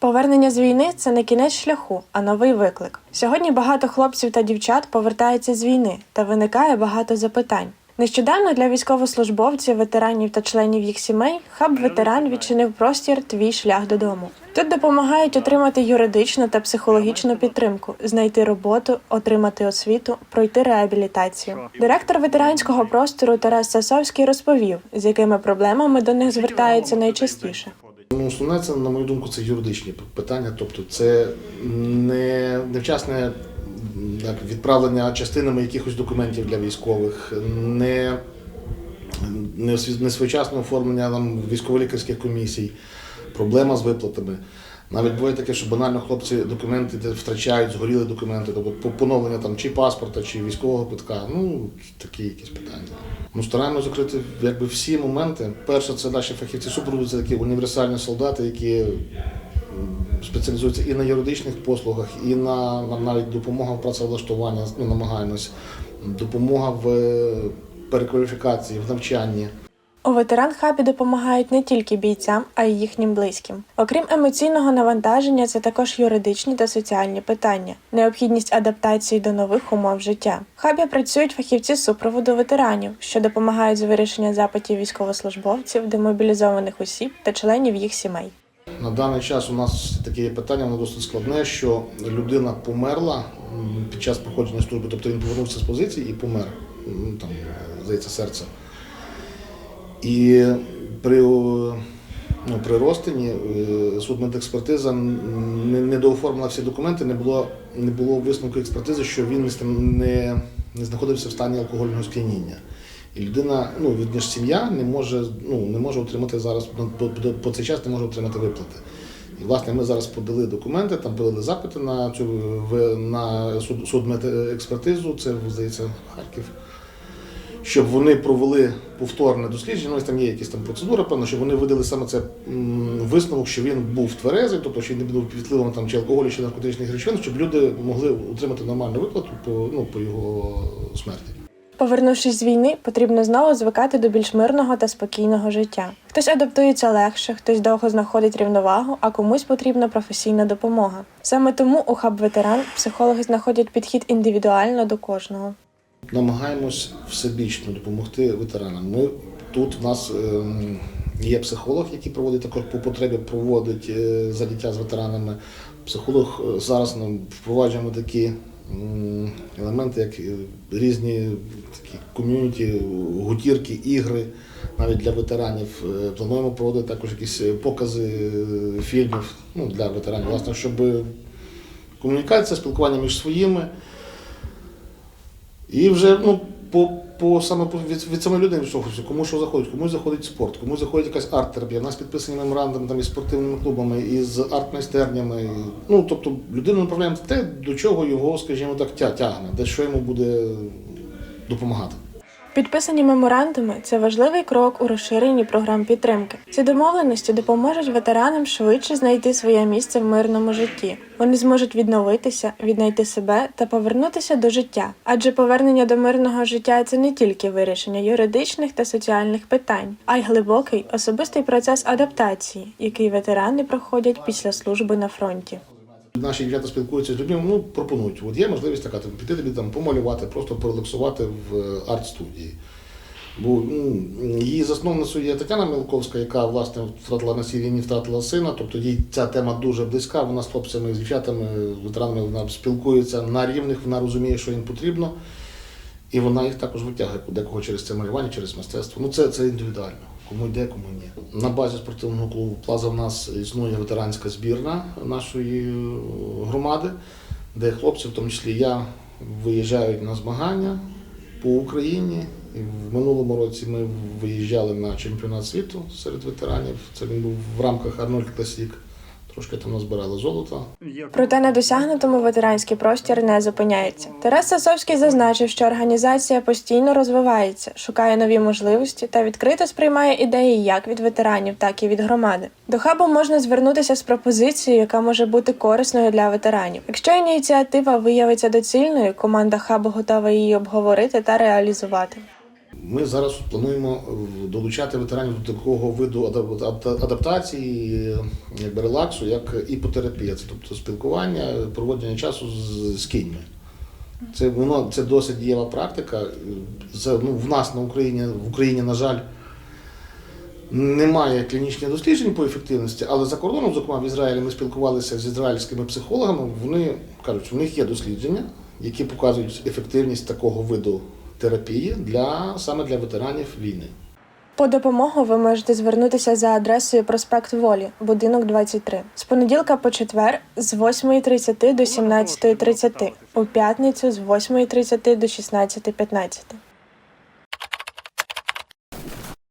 Повернення з війни це не кінець шляху, а новий виклик. Сьогодні багато хлопців та дівчат повертаються з війни та виникає багато запитань. Нещодавно для військовослужбовців, ветеранів та членів їх сімей хаб ветеран відчинив простір Твій шлях додому. Тут допомагають отримати юридичну та психологічну підтримку, знайти роботу, отримати освіту, пройти реабілітацію. Директор ветеранського простору Тарас Сасовський розповів, з якими проблемами до них звертаються найчастіше. Ну, основне це, на мою думку, це юридичні питання, тобто це не невчасне так, відправлення частинами якихось документів для військових, не, не, не своєчасне оформлення там, військово-лікарських комісій, проблема з виплатами. Навіть буває таке, що банально хлопці документи втрачають, згоріли документи, тобто поновлення там чи паспорта, чи військового квитка. Ну, такі якісь питання. Ну, стараємося закрити якби всі моменти. Перше, це наші фахівці супроводу, це такі універсальні солдати, які спеціалізуються і на юридичних послугах, і на, на навіть допомога в працевлаштуванні, ну, намагаємось, допомога в е, перекваліфікації, в навчанні. У ветеран хабі допомагають не тільки бійцям, а й їхнім близьким. Окрім емоційного навантаження, це також юридичні та соціальні питання, необхідність адаптації до нових умов життя. В хабі працюють фахівці супроводу ветеранів, що допомагають з вирішення запитів військовослужбовців, демобілізованих осіб та членів їх сімей. На даний час у нас таке є питання, воно досить складне, що людина померла під час проходження служби, тобто він повернувся з позиції і помер, там, здається, серце. І при, ну, при розтині е, судмедекспертиза не, не дооформила всі документи, не було, не було висновку експертизи, що він не, не, не знаходився в стані алкогольного сп'яніння. І людина, ну, відніж сім'я не може, ну, не може отримати зараз, ну, по, по, по цей час не може отримати виплати. І, власне, ми зараз подали документи, там подали запити на цю на суд, судмедекспертизу, це, здається, Харків щоб вони провели повторне дослідження. Ну, ось там є якісь там процедура, певно, щоб вони видали саме це висновок, що він був тверезий, тобто що він не був під впливом там чи алкоголю, чи наркотичних речовин, щоб люди могли отримати нормальну виплату по, ну, по його смерті. Повернувшись з війни, потрібно знову звикати до більш мирного та спокійного життя. Хтось адаптується легше, хтось довго знаходить рівновагу, а комусь потрібна професійна допомога. Саме тому у хаб ветеран психологи знаходять підхід індивідуально до кожного. Намагаємось всебічно допомогти ветеранам. Ми тут в нас ем, є психолог, який проводить також по потребі, проводить е, заняття з ветеранами. Психолог е, зараз нам впроваджуємо такі елементи, як е, різні такі ком'юніті, гутірки, ігри навіть для ветеранів. Плануємо проводити також якісь покази фільмів ну, для ветеранів, власне, щоб комунікація, спілкування між своїми. І вже ну, по, по саме від, від самої людини відштовхується, кому що заходить, комусь заходить спорт, комусь заходить якась арт-терапія. У нас підписані меморандум там із спортивними клубами, із арт-майстернями. Ну, тобто людину направляємо те, до чого його, скажімо так, тя- тягне, де що йому буде допомагати. Підписані меморандуми це важливий крок у розширенні програм підтримки. Ці домовленості допоможуть ветеранам швидше знайти своє місце в мирному житті. Вони зможуть відновитися, віднайти себе та повернутися до життя. Адже повернення до мирного життя це не тільки вирішення юридичних та соціальних питань, а й глибокий особистий процес адаптації, який ветерани проходять після служби на фронті. Наші дівчата спілкуються з людьми, ну пропонують. От є можливість така, там, піти тобі там помалювати, просто порелаксувати в е, арт-студії. Бо ну, її засновницею є Тетяна Мілковська, яка власне втратила на цій війні, втратила сина. Тобто їй ця тема дуже близька. Вона з хлопцями, з дівчатами, з ветеранами вона спілкується на рівних, вона розуміє, що їм потрібно. І вона їх також витягує декого через це малювання, через мистецтво. Ну це, це індивідуально. Кому йде, кому ні. На базі спортивного клубу Плаза в нас існує ветеранська збірна нашої е, громади, де хлопці, в тому числі я, виїжджають на змагання по Україні. В минулому році ми виїжджали на чемпіонат світу серед ветеранів. Це він був в рамках Арнольд Класік. Трошки там назбирали золота. Проте на досягнутому ветеранський простір не зупиняється. Тарас Сасовський зазначив, що організація постійно розвивається, шукає нові можливості та відкрито сприймає ідеї як від ветеранів, так і від громади. До хабу можна звернутися з пропозицією, яка може бути корисною для ветеранів. Якщо ініціатива виявиться доцільною, команда хабу готова її обговорити та реалізувати. Ми зараз плануємо е, долучати ветеранів до такого виду ада- ада- адаптації, якби релаксу, як іпотерапія, це тобто спілкування, проводження часу з, кіньми. Це воно це досить дієва практика. Це, ну, в нас на Україні в Україні, на жаль, немає клінічних досліджень по ефективності, але за кордоном, зокрема в Ізраїлі, ми спілкувалися з ізраїльськими психологами. Вони кажуть, у них є дослідження, які показують ефективність такого виду терапії для саме для ветеранів війни. По допомогу ви можете звернутися за адресою Проспект Волі, будинок 23. З понеділка по четвер з 8.30 до 17.30, у п'ятницю з 8.30 до 16.15.